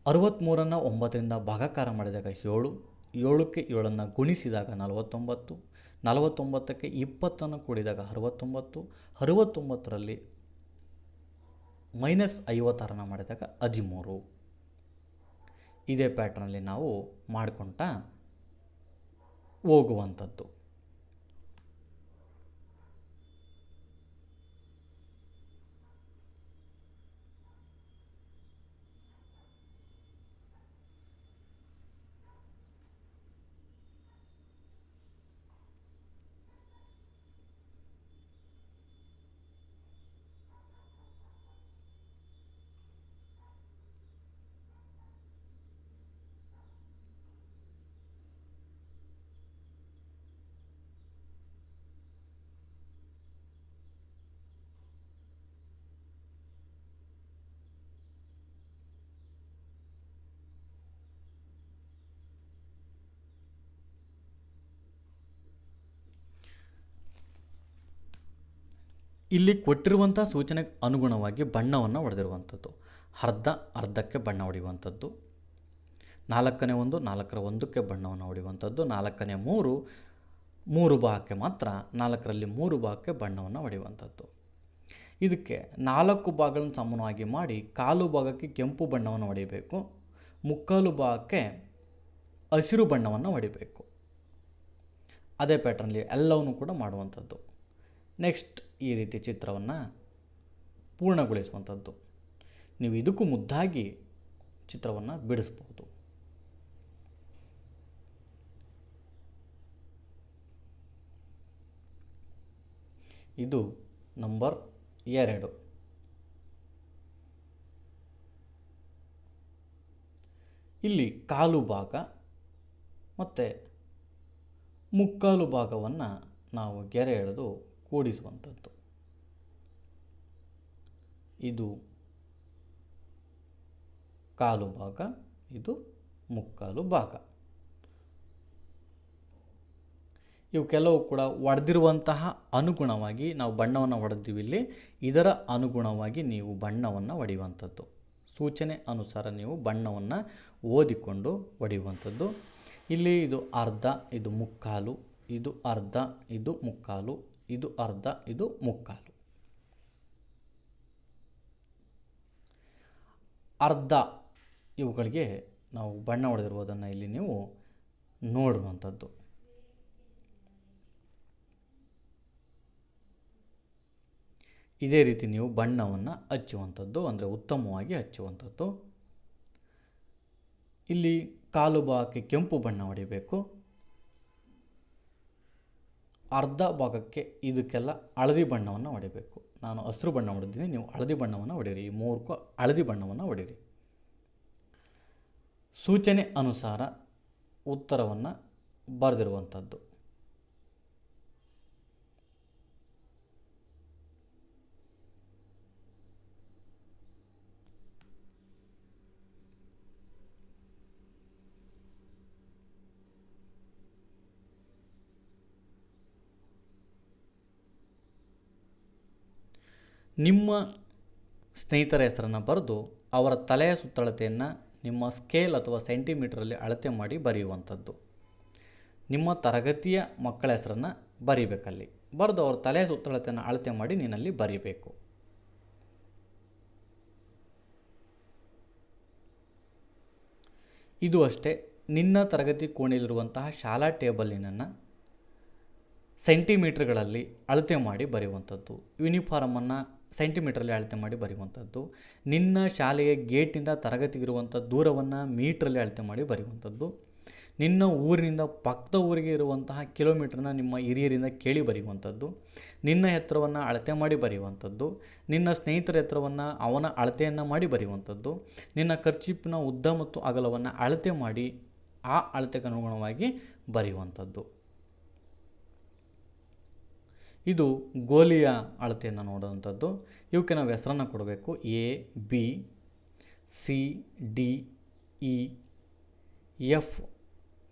ಅರವತ್ತ್ಮೂರನ್ನು ಒಂಬತ್ತರಿಂದ ಭಾಗಾಕಾರ ಮಾಡಿದಾಗ ಏಳು, ಏಳಕ್ಕೆ ಏಳನ್ನು ಗುಣಿಸಿದಾಗ ನಲವತ್ತೊಂಬತ್ತು, ನಲವತ್ತೊಂಬತ್ತಕ್ಕೆ ಇಪ್ಪತ್ತನ್ನು ಕೂಡಿದಾಗ ಅರವತ್ತೊಂಬತ್ತು, ಅರವತ್ತೊಂಬತ್ತರಲ್ಲಿ ಮೈನಸ್ ಐವತ್ತಾರನ್ನು ಮಾಡಿದಾಗ ಹದಿಮೂರು. ಇದೇ ಪ್ಯಾಟ್ರನಲ್ಲಿ ನಾವು ಮಾಡಿಕೊಂಡ ಹೋಗುವಂಥದ್ದು. ಇಲ್ಲಿ ಕೊಟ್ಟಿರುವಂಥ ಸೂಚನೆಗೆ ಅನುಗುಣವಾಗಿ ಬಣ್ಣವನ್ನು ಹೊಡೆದಿರುವಂಥದ್ದು. ಅರ್ಧ, ಅರ್ಧಕ್ಕೆ ಬಣ್ಣ ಹೊಡೆಯುವಂಥದ್ದು. ನಾಲ್ಕನೇ ಒಂದು, ನಾಲ್ಕರ ಒಂದಕ್ಕೆ ಬಣ್ಣವನ್ನು ಹೊಡೆಯುವಂಥದ್ದು. ನಾಲ್ಕನೇ ಮೂರು ಮೂರು ಭಾಗಕ್ಕೆ ಮಾತ್ರ ನಾಲ್ಕರಲ್ಲಿ ಮೂರು ಭಾಗಕ್ಕೆ ಬಣ್ಣವನ್ನು ಹೊಡೆಯುವಂಥದ್ದು. ಇದಕ್ಕೆ ನಾಲ್ಕು ಭಾಗಗಳನ್ನು ಸಮನವಾಗಿ ಮಾಡಿ ಕಾಲು ಭಾಗಕ್ಕೆ ಕೆಂಪು ಬಣ್ಣವನ್ನು ಹೊಡೆಯಬೇಕು. ಮುಕ್ಕಾಲು ಭಾಗಕ್ಕೆ ಹಸಿರು ಬಣ್ಣವನ್ನು ಹೊಡಿಬೇಕು ಅದೇ ಪ್ಯಾಟ್ರನ್ಲಿ ಎಲ್ಲವನ್ನು ಕೂಡ ಮಾಡುವಂಥದ್ದು. ನೆಕ್ಸ್ಟ್ ಈ ರೀತಿ ಚಿತ್ರವನ್ನು ಪೂರ್ಣಗೊಳಿಸುವಂಥದ್ದು. ನೀವು ಇದಕ್ಕೂ ಮುದ್ದಾಗಿ ಚಿತ್ರವನ್ನು ಬಿಡಿಸ್ಬೋದು. ಇದು ನಂಬರ್ ಎರಡು. ಇಲ್ಲಿ ಕಾಲು ಭಾಗ ಮತ್ತು ಮುಕ್ಕಾಲು ಭಾಗವನ್ನು ನಾವು ಗೆರೆ ಎಳೆದು ಕೂಡಿಸುವಂಥದ್ದು. ಇದು ಕಾಲು ಭಾಗ, ಇದು ಮುಕ್ಕಾಲು ಭಾಗ. ಇವು ಕೆಲವು ಕೂಡ ಒಡೆದಿರುವಂತಹ ಅನುಗುಣವಾಗಿ ನಾವು ಬಣ್ಣವನ್ನು ಹೊಡೆದಿವಿ ಇಲ್ಲಿ. ಇದರ ಅನುಗುಣವಾಗಿ ನೀವು ಬಣ್ಣವನ್ನು ಹೊಡೆಯುವಂಥದ್ದು ಸೂಚನೆ ಅನುಸಾರ ನೀವು ಬಣ್ಣವನ್ನು ಓದಿಕೊಂಡು ಹೊಡೆಯುವಂಥದ್ದು ಇಲ್ಲಿ ಇದು ಅರ್ಧ, ಇದು ಮುಕ್ಕಾಲು, ಇದು ಅರ್ಧ, ಇದು ಮುಕ್ಕಾಲು, ಇದು ಅರ್ಧ, ಇದು ಮುಕ್ಕಾಲು. ಅರ್ಧ ಇವುಗಳಿಗೆ ನಾವು ಬಣ್ಣ ಹೊಡೆದಿರುವುದನ್ನು ಇಲ್ಲಿ ನೀವು ನೋಡುವಂಥದ್ದು ಇದೇ ರೀತಿ ನೀವು ಬಣ್ಣವನ್ನು ಹಚ್ಚುವಂಥದ್ದು, ಅಂದರೆ ಉತ್ತಮವಾಗಿ ಹಚ್ಚುವಂಥದ್ದು. ಇಲ್ಲಿ ಕಾಲು ಭಾಗಕ್ಕೆ ಕೆಂಪು ಬಣ್ಣ ಹೊಡಿಬೇಕು. ಅರ್ಧ ಭಾಗಕ್ಕೆ ಇದಕ್ಕೆಲ್ಲ ಹಳದಿ ಬಣ್ಣವನ್ನು ಹೊಡಿಬೇಕು. ನಾನು ಹಸಿರು ಬಣ್ಣ ಹೊಡೆದಿದ್ದೀನಿ, ನೀವು ಹಳದಿ ಬಣ್ಣವನ್ನು ಹೊಡೆಯಿರಿ. ಈ ಮೂರಕ್ಕೂ ಹಳದಿ ಬಣ್ಣವನ್ನು ಹೊಡೀರಿ ಸೂಚನೆ ಅನುಸಾರ ಉತ್ತರವನ್ನು ಬರೆದಿರುವಂಥದ್ದು. ನಿಮ್ಮ ಸ್ನೇಹಿತರ ಹೆಸರನ್ನು ಬರೆದು ಅವರ ತಲೆಯ ಸುತ್ತಳತೆಯನ್ನು ನಿಮ್ಮ ಸ್ಕೇಲ್ ಅಥವಾ ಸೆಂಟಿಮೀಟ್ರಲ್ಲಿ ಅಳತೆ ಮಾಡಿ ಬರೆಯುವಂಥದ್ದು. ನಿಮ್ಮ ತರಗತಿಯ ಮಕ್ಕಳ ಹೆಸರನ್ನು ಬರೀಬೇಕಲ್ಲಿ. ಬರೆದು ಅವರ ತಲೆಯ ಸುತ್ತಳತೆಯನ್ನು ಅಳತೆ ಮಾಡಿ ನಿನ್ನಲ್ಲಿ ಬರೀಬೇಕು. ಇದು ಅಷ್ಟೇ, ನಿನ್ನ ತರಗತಿ ಕೋಣೆಯಲ್ಲಿರುವಂತಹ ಶಾಲಾ ಟೇಬಲಿನನ್ನು ಸೆಂಟಿಮೀಟ್ರ್ಗಳಲ್ಲಿ ಅಳತೆ ಮಾಡಿ ಬರೆಯುವಂಥದ್ದು. ಯೂನಿಫಾರ್ಮನ್ನು ಸೆಂಟಿಮೀಟ್ರಲ್ಲಿ ಅಳತೆ ಮಾಡಿ ಬರೆಯುವಂಥದ್ದು, ನಿನ್ನ ಶಾಲೆಯ ಗೇಟಿಂದ ತರಗತಿಗಿರುವಂಥ ದೂರವನ್ನು ಮೀಟ್ರಲ್ಲಿ ಅಳತೆ ಮಾಡಿ ಬರೆಯುವಂಥದ್ದು, ನಿನ್ನ ಊರಿನಿಂದ ಪಕ್ಕದ ಊರಿಗೆ ಇರುವಂತಹ ಕಿಲೋಮೀಟ್ರನ್ನ ನಿಮ್ಮ ಹಿರಿಯರಿಂದ ಕೇಳಿ ಬರೆಯುವಂಥದ್ದು, ನಿನ್ನ ಎತ್ತರವನ್ನು ಅಳತೆ ಮಾಡಿ ಬರೆಯುವಂಥದ್ದು, ನಿನ್ನ ಸ್ನೇಹಿತರ ಎತ್ತರವನ್ನು ಅವನ ಅಳತೆಯನ್ನು ಮಾಡಿ ಬರೆಯುವಂಥದ್ದು, ನಿನ್ನ ಖರ್ಚಿಪ್ಪಿನ ಉದ್ದ ಮತ್ತು ಅಗಲವನ್ನು ಅಳತೆ ಮಾಡಿ ಆ ಅಳತೆಗೆ ಅನುಗುಣವಾಗಿ ಬರೆಯುವಂಥದ್ದು. ಇದು ಗೋಲಿಯ ಅಳತೆಯನ್ನು ನೋಡುವಂಥದ್ದು. ಇವಕ್ಕೆ ನಾವು ಹೆಸರನ್ನು ಕೊಡಬೇಕು. A, B, C, D, E, F,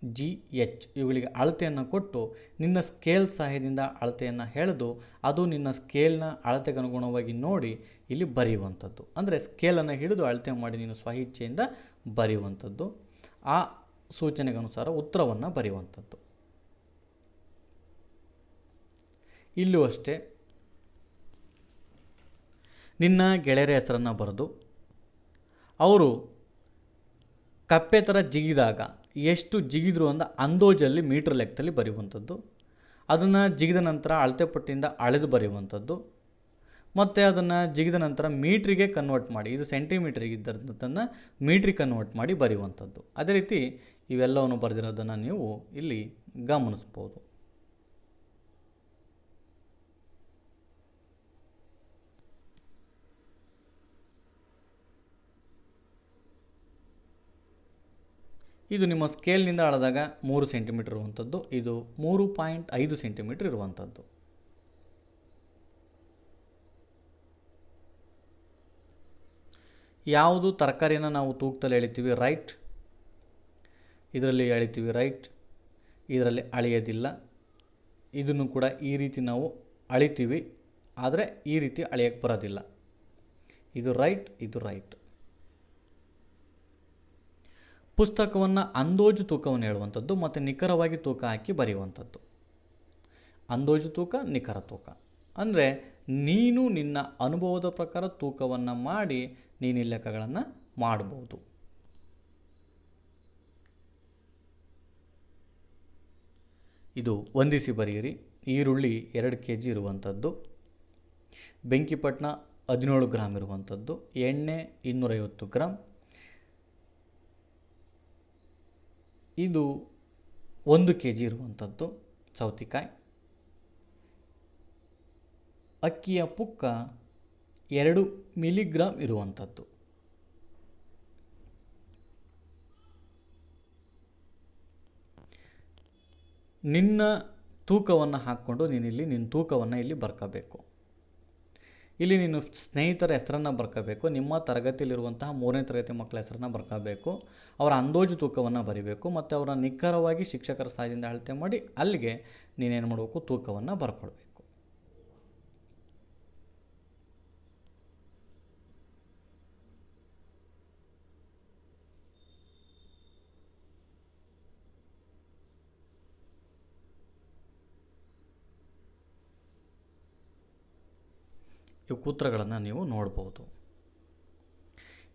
G, H. ಇವುಗಳಿಗೆ ಅಳತೆಯನ್ನು ಕೊಟ್ಟು ನಿನ್ನ ಸ್ಕೇಲ್ ಸಹಾಯದಿಂದ ಅಳತೆಯನ್ನು ಎಳೆದು ಅದು ನಿನ್ನ ಸ್ಕೇಲ್ನ ಅಳತೆಗೆ ಅನುಗುಣವಾಗಿ ನೋಡಿ ಇಲ್ಲಿ ಬರೆಯುವಂಥದ್ದು. ಅಂದರೆ ಸ್ಕೇಲನ್ನು ಹಿಡಿದು ಅಳತೆ ಮಾಡಿ ನೀನು ಸ್ವಇಚ್ಛೆಯಿಂದ ಬರೆಯುವಂಥದ್ದು. ಆ ಸೂಚನೆಗನುಸಾರ ಉತ್ತರವನ್ನು ಬರೆಯುವಂಥದ್ದು. ಇಲ್ಲೂ ಅಷ್ಟೇ. ನಿನ್ನ ಗೆಳೆಯರ ಹೆಸರನ್ನು ಬರೆದು, ಅವರು ಕಪ್ಪೆ ಥರ ಜಿಗಿದಾಗ ಎಷ್ಟು ಜಿಗಿದ್ರು ಅಂತ ಅಂದೋಜಲ್ಲಿ ಮೀಟ್ರ್ ಲೆಕ್ಕದಲ್ಲಿ ಬರೆಯುವಂಥದ್ದು, ಅದನ್ನು ಜಿಗಿದ ನಂತರ ಅಳತೆ ಪಟ್ಟಿಯಿಂದ ಅಳೆದು ಬರೆಯುವಂಥದ್ದು, ಮತ್ತು ಅದನ್ನು ಜಿಗಿದ ನಂತರ ಮೀಟ್ರಿಗೆ ಕನ್ವರ್ಟ್ ಮಾಡಿ, ಇದು ಸೆಂಟಿಮೀಟ್ರಿಗೆ ಇದ್ದದ್ದನ್ನು ಮೀಟ್ರಿಗೆ ಕನ್ವರ್ಟ್ ಮಾಡಿ ಬರೆಯುವಂಥದ್ದು. ಅದೇ ರೀತಿ ಇವೆಲ್ಲವನ್ನು ಬರೆದಿರೋದನ್ನು ನೀವು ಇಲ್ಲಿ ಗಮನಿಸ್ಬೋದು. ಇದು ನಿಮ್ಮ ಸ್ಕೇಲ್ನಿಂದ ಅಳೆದಾಗ ಮೂರು ಸೆಂಟಿಮೀಟರ್ ಇರುವಂಥದ್ದು ಇದು ಮೂರು ಪಾಯಿಂಟ್ ಐದು ಸೆಂಟಿಮೀಟರ್ ಇರುವಂಥದ್ದು ಯಾವುದು ತರಕಾರಿನ ನಾವು ತೂಕದಲ್ಲಿ ಎಳಿತೀವಿ? ರೈಟ್ ಇದರಲ್ಲಿ ಎಳಿತೀವಿ ರೈಟ್ ಇದರಲ್ಲಿ ಅಳೆಯೋದಿಲ್ಲ. ಇದನ್ನು ಕೂಡ ಈ ರೀತಿ ನಾವು ಅಳಿತೀವಿ. ಆದರೆ ಈ ರೀತಿ ಅಳೆಯೋಕ್ಕೆ ಬರೋದಿಲ್ಲ. ಇದು ರೈಟ್ ಇದು ರೈಟ್ ಪುಸ್ತಕವನ್ನು ಅಂದೋಜು ತೂಕವನ್ನು ಹೇಳುವಂಥದ್ದು ಮತ್ತು ನಿಖರವಾಗಿ ತೂಕ ಹಾಕಿ ಬರೆಯುವಂಥದ್ದು. ಅಂದೋಜು ತೂಕ, ನಿಖರ ತೂಕ. ಅಂದರೆ ನೀನು ನಿನ್ನ ಅನುಭವದ ಪ್ರಕಾರ ತೂಕವನ್ನು ಮಾಡಿ ನೀನು ಲೆಕ್ಕಗಳನ್ನು ಮಾಡ್ಬೋದು. ಇದು ಹೊಂದಿಸಿ ಬರೆಯಿರಿ. ಈರುಳ್ಳಿ ಎರಡು ಕೆ ಜಿ ಇರುವಂಥದ್ದು. ಬೆಂಕಿಪಟ್ಟಣ ಹದಿನೇಳು ಗ್ರಾಮ್ ಇರುವಂಥದ್ದು. ಎಣ್ಣೆ ಇನ್ನೂರೈವತ್ತು ಗ್ರಾಮ್ ಇದು ಒಂದು ಕೆ ಜಿ ಇರುವಂಥದ್ದು ಸೌತೆಕಾಯಿ. ಅಕ್ಕಿಯ ಪುಕ್ಕ ಎರಡು ಮಿಲಿಗ್ರಾಮ್ ಇರುವಂಥದ್ದು. ನಿನ್ನ ತೂಕವನ್ನು ಹಾಕ್ಕೊಂಡು ನೀನಿಲ್ಲಿ ನಿನ್ನ ತೂಕವನ್ನು ಇಲ್ಲಿ ಬರ್ಕೋಬೇಕು. ಇಲ್ಲಿ ನೀನು ಸ್ನೇಹಿತರ ಹೆಸರನ್ನು ಬರ್ಕೋಬೇಕು, ನಿಮ್ಮ ತರಗತಿಯಲ್ಲಿರುವಂತಹ ಮೂರನೇ ತರಗತಿ ಮಕ್ಕಳ ಹೆಸರನ್ನು ಬರ್ಕೋಬೇಕು, ಅವರ ಅಂದೋಜು ತೂಕವನ್ನು ಬರಿಬೇಕು, ಮತ್ತು ಅವರ ನಿಖರವಾಗಿ ಶಿಕ್ಷಕರ ಸಹಾಯದಿಂದ ಅಳತೆ ಮಾಡಿ ಅಲ್ಲಿಗೆ ನೀನೇನು ಮಾಡಬೇಕು, ತೂಕವನ್ನು ಬರ್ಕೊಳ್ಬೇಕು. ಇವು ಕೂತ್ರಗಳನ್ನು ನೀವು ನೋಡ್ಬೋದು.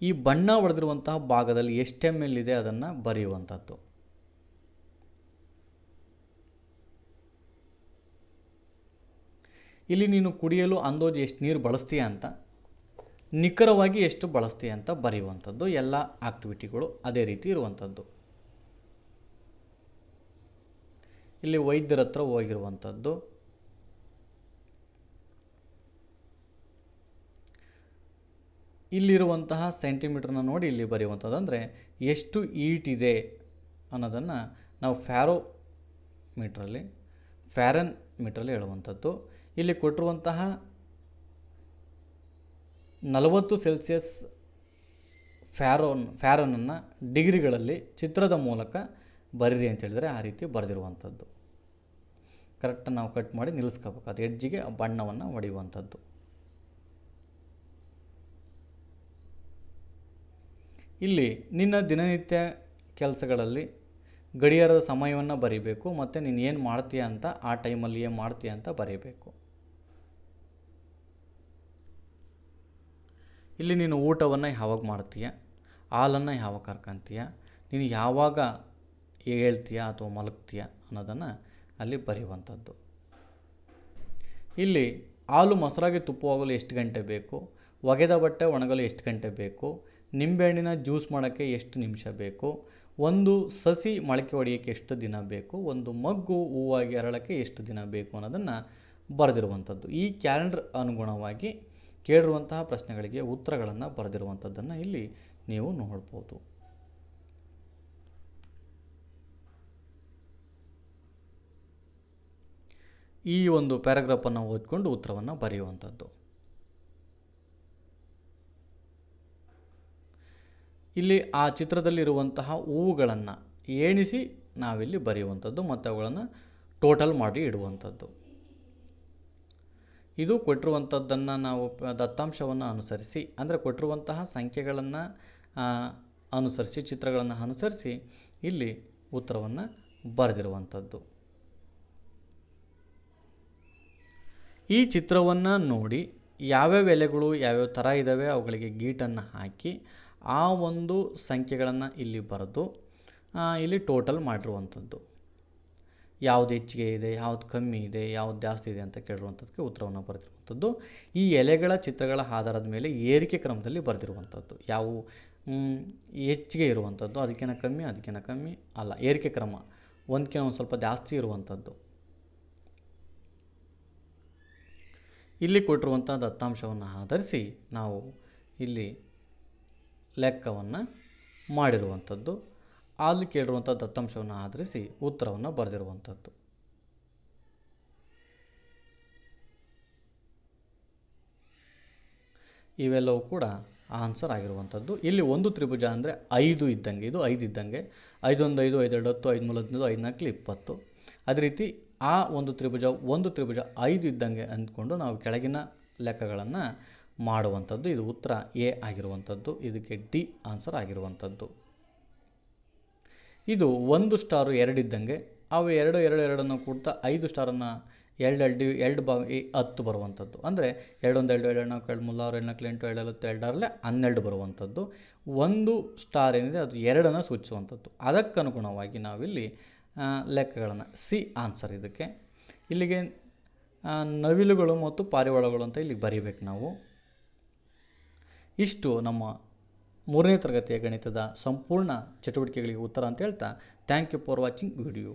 ಈ ಬಣ್ಣ ಹೊಡೆದಿರುವಂತಹ ಭಾಗದಲ್ಲಿ ಎಷ್ಟು ಎಂ ಎಲ್ ಇದೆ ಅದನ್ನು ಬರೆಯುವಂಥದ್ದು. ಇಲ್ಲಿ ನೀನು ಕುಡಿಯಲು ಅಂದಾಜು ಎಷ್ಟು ನೀರು ಬಳಸ್ತೀಯ ಅಂತ, ನಿಖರವಾಗಿ ಎಷ್ಟು ಬಳಸ್ತೀಯ ಅಂತ ಬರೆಯುವಂಥದ್ದು. ಎಲ್ಲ ಆಕ್ಟಿವಿಟಿಗಳು ಅದೇ ರೀತಿ ಇರುವಂಥದ್ದು. ಇಲ್ಲಿ ವೈದ್ಯರ ಹತ್ರ ಹೋಗಿರುವಂಥದ್ದು. ಇಲ್ಲಿರುವಂತಹ ಸೆಂಟಿಮೀಟ್ರನ್ನ ನೋಡಿ ಇಲ್ಲಿ ಬರೆಯುವಂಥದ್ದು ಅಂದರೆ ಎಷ್ಟು ಈಟ್ ಇದೆ ಅನ್ನೋದನ್ನು ನಾವು ಫ್ಯಾರೋ ಮೀಟ್ರಲ್ಲಿ ಫ್ಯಾರನ್ ಮೀಟ್ರಲ್ಲಿ ಹೇಳುವಂಥದ್ದು. ಇಲ್ಲಿ ಕೊಟ್ಟಿರುವಂತಹ ನಲವತ್ತು ಸೆಲ್ಸಿಯಸ್ ಫ್ಯಾರೋನ್ ಫ್ಯಾರನನ್ನು ಡಿಗ್ರಿಗಳಲ್ಲಿ ಚಿತ್ರದ ಮೂಲಕ ಬರೀರಿ ಅಂತ ಹೇಳಿದರೆ ಆ ರೀತಿ ಬರೆದಿರುವಂಥದ್ದು. ಕರೆಕ್ಟಾಗಿ ನಾವು ಕಟ್ ಮಾಡಿ ನಿಲ್ಲಿಸ್ಕೋಬೇಕು. ಅದು ಎಡ್ಜಿಗೆ ಬಣ್ಣವನ್ನು ಹೊಡೆಯುವಂಥದ್ದು ಇಲ್ಲಿ ನಿನ್ನ ದಿನನಿತ್ಯ ಕೆಲಸಗಳಲ್ಲಿ ಗಡಿಯಾರದ ಸಮಯವನ್ನು ಬರೀಬೇಕು ಮತ್ತು ನೀನು ಏನು ಮಾಡ್ತೀಯ ಅಂತ ಆ ಟೈಮಲ್ಲಿ ಏನು ಮಾಡ್ತೀಯ ಅಂತ ಬರೀಬೇಕು. ಇಲ್ಲಿ ನೀನು ಊಟವನ್ನು ಯಾವಾಗ ಮಾಡ್ತೀಯ? ಹಾಲನ್ನು ಯಾವಾಗ ಕರ್ಕೊಂತೀಯ? ನೀನು ಯಾವಾಗ ಹೇಳ್ತೀಯ ಅಥವಾ ಮಲಗ್ತೀಯ ಅನ್ನೋದನ್ನು ಅಲ್ಲಿ ಬರೆಯುವಂಥದ್ದು. ಇಲ್ಲಿ ಹಾಲು ಮೊಸರಾಗಿ ತುಪ್ಪವಾಗಲು ಎಷ್ಟು ಗಂಟೆ ಬೇಕು? ಒಗೆದ ಬಟ್ಟೆ ಒಣಗಲು ಎಷ್ಟು ಗಂಟೆ ಬೇಕು? ನಿಂಬೆಹಣ್ಣಿನ ಜ್ಯೂಸ್ ಮಾಡೋಕ್ಕೆ ಎಷ್ಟು ನಿಮಿಷ ಬೇಕು? ಒಂದು ಸಸಿ ಮೊಳಕೆ ಹೊಡೆಯೋಕ್ಕೆ ಎಷ್ಟು ದಿನ ಬೇಕು? ಒಂದು ಮಗ್ಗು ಹೂವಾಗಿ ಅರಳಕ್ಕೆ ಎಷ್ಟು ದಿನ ಬೇಕು ಅನ್ನೋದನ್ನು ಬರೆದಿರುವಂಥದ್ದು. ಈ ಕ್ಯಾಲೆಂಡರ್ ಅನುಗುಣವಾಗಿ ಕೇಳಿರುವಂತಹ ಪ್ರಶ್ನೆಗಳಿಗೆ ಉತ್ತರಗಳನ್ನು ಬರೆದಿರುವಂಥದ್ದನ್ನು ಇಲ್ಲಿ ನೀವು ನೋಡ್ಬೋದು. ಈ ಒಂದು ಪ್ಯಾರಾಗ್ರಾಫನ್ನು ಓದ್ಕೊಂಡು ಉತ್ತರವನ್ನು ಬರೆಯುವಂಥದ್ದು. ಇಲ್ಲಿ ಆ ಚಿತ್ರದಲ್ಲಿರುವಂತಹ ಹೂವುಗಳನ್ನು ಏಣಿಸಿ ನಾವಿಲ್ಲಿ ಬರೆಯುವಂಥದ್ದು ಮತ್ತು ಅವುಗಳನ್ನು ಟೋಟಲ್ ಮಾಡಿ ಇಡುವಂಥದ್ದು. ಇದು ಕೊಟ್ಟಿರುವಂಥದ್ದನ್ನು ನಾವು ದತ್ತಾಂಶವನ್ನು ಅನುಸರಿಸಿ, ಅಂದರೆ ಕೊಟ್ಟಿರುವಂತಹ ಸಂಖ್ಯೆಗಳನ್ನು ಅನುಸರಿಸಿ, ಚಿತ್ರಗಳನ್ನು ಅನುಸರಿಸಿ ಇಲ್ಲಿ ಉತ್ತರವನ್ನು ಬರೆದಿರುವಂಥದ್ದು. ಈ ಚಿತ್ರವನ್ನು ನೋಡಿ ಯಾವ್ಯಾವ ಎಲೆಗಳು, ಯಾವ್ಯಾವ ಥರ ಇದ್ದಾವೆ ಅವುಗಳಿಗೆ ಗೀಟನ್ನು ಹಾಕಿ ಆ ಒಂದು ಸಂಖ್ಯೆಗಳನ್ನು ಇಲ್ಲಿ ಬರೆದು ಇಲ್ಲಿ ಟೋಟಲ್ ಮಾಡಿರುವಂಥದ್ದು. ಯಾವ್ದು ಹೆಚ್ಚಿಗೆ ಇದೆ, ಯಾವ್ದು ಕಮ್ಮಿ ಇದೆ, ಯಾವ್ದು ಜಾಸ್ತಿ ಇದೆ ಅಂತ ಕೇಳಿರುವಂಥದ್ದಕ್ಕೆ ಉತ್ತರವನ್ನು ಬರೆದಿರುವಂಥದ್ದು. ಈ ಎಲೆಗಳ ಚಿತ್ರಗಳ ಆಧಾರದ ಮೇಲೆ ಏರಿಕೆ ಕ್ರಮದಲ್ಲಿ ಬರೆದಿರುವಂಥದ್ದು. ಯಾವುವು ಹೆಚ್ಚಿಗೆ ಇರುವಂಥದ್ದು, ಅದಕ್ಕಿಂತ ಕಮ್ಮಿ ಅದಕ್ಕಿಂತ ಕಮ್ಮಿ ಅಲ್ಲ, ಏರಿಕೆ ಕ್ರಮ. ಒಂದಕ್ಕಿಂತ ಒಂದು ಸ್ವಲ್ಪ ಜಾಸ್ತಿ ಇರುವಂಥದ್ದು. ಇಲ್ಲಿ ಕೊಟ್ಟಿರುವಂಥ ದತ್ತಾಂಶವನ್ನು ಆಧರಿಸಿ ನಾವು ಇಲ್ಲಿ ಲೆಕ್ಕವನ್ನು ಮಾಡಿರುವಂಥದ್ದು. ಅಲ್ಲಿ ಕೇಳಿರುವಂಥ ದತ್ತಾಂಶವನ್ನು ಆಧರಿಸಿ ಉತ್ತರವನ್ನು ಬರೆದಿರುವಂಥದ್ದು. ಇವೆಲ್ಲವೂ ಕೂಡ ಆನ್ಸರ್ ಆಗಿರುವಂಥದ್ದು. ಇಲ್ಲಿ ಒಂದು ತ್ರಿಭುಜ ಅಂದರೆ ಐದು ಇದ್ದಂಗೆ, ಇದು ಐದು ಇದ್ದಂಗೆ. ಐದೊಂದು ಐದು, ಐದೆರಡು ಹತ್ತು, ಐದು ಮೂಲ ಹದಿನೈದು, ಐದು ನಾಲ್ಕು, ಇಪ್ಪತ್ತು. ಅದೇ ರೀತಿ ಆ ಒಂದು ತ್ರಿಭುಜ ಒಂದು ತ್ರಿಭುಜ ಐದು ಇದ್ದಂಗೆ ಅಂದ್ಕೊಂಡು ನಾವು ಕೆಳಗಿನ ಲೆಕ್ಕಗಳನ್ನು ಮಾಡುವಂಥದ್ದು, ಇದು ಉತ್ತರ ಎ ಆಗಿರುವಂಥದ್ದು, ಇದಕ್ಕೆ ಡಿ ಆನ್ಸರ್ ಆಗಿರುವಂಥದ್ದು. ಇದು ಒಂದು ಸ್ಟಾರು ಎರಡಿದ್ದಂಗೆ ಅವು ಎರಡು ಎರಡು, ಎರಡನ್ನು ಕೂಡ್ತಾ ಐದು ಸ್ಟಾರನ್ನು ಎರಡು ಎರಡು ಎರಡು ಭಾಗ ಈ ಹತ್ತು ಬರುವಂಥದ್ದು. ಅಂದರೆ ಎರಡೊಂದು, ಎರಡು ಎರಡು ನಾಲ್ಕು ಎರಡು ಮೂರು ಆರು ಎರಡು ನಾಲ್ಕು ಎಂಟು, ಎರಡು, ಹತ್ತು ಎರಡರಲ್ಲೇ ಹನ್ನೆರಡು ಬರುವಂಥದ್ದು. ಒಂದು ಸ್ಟಾರ್ ಏನಿದೆ, ಅದು ಎರಡನ್ನು ಸೂಚಿಸುವಂಥದ್ದು. ಅದಕ್ಕನುಗುಣವಾಗಿ ನಾವಿಲ್ಲಿ ಲೆಕ್ಕಗಳನ್ನು ಸಿ ಆನ್ಸರ್ ಇದಕ್ಕೆ. ಇಲ್ಲಿಗೆ ನವಿಲುಗಳು ಮತ್ತು ಪಾರಿವಾಳಗಳು ಅಂತ ಇಲ್ಲಿಗೆ ಬರೀಬೇಕು ನಾವು. ಇಷ್ಟು ನಮ್ಮ ಮೂರನೇ ತರಗತಿಯ ಗಣಿತದ ಸಂಪೂರ್ಣ ಚಟುವಟಿಕೆಗಳಿಗೆ ಉತ್ತರ ಅಂತ ಹೇಳ್ತಾ thank you for watching video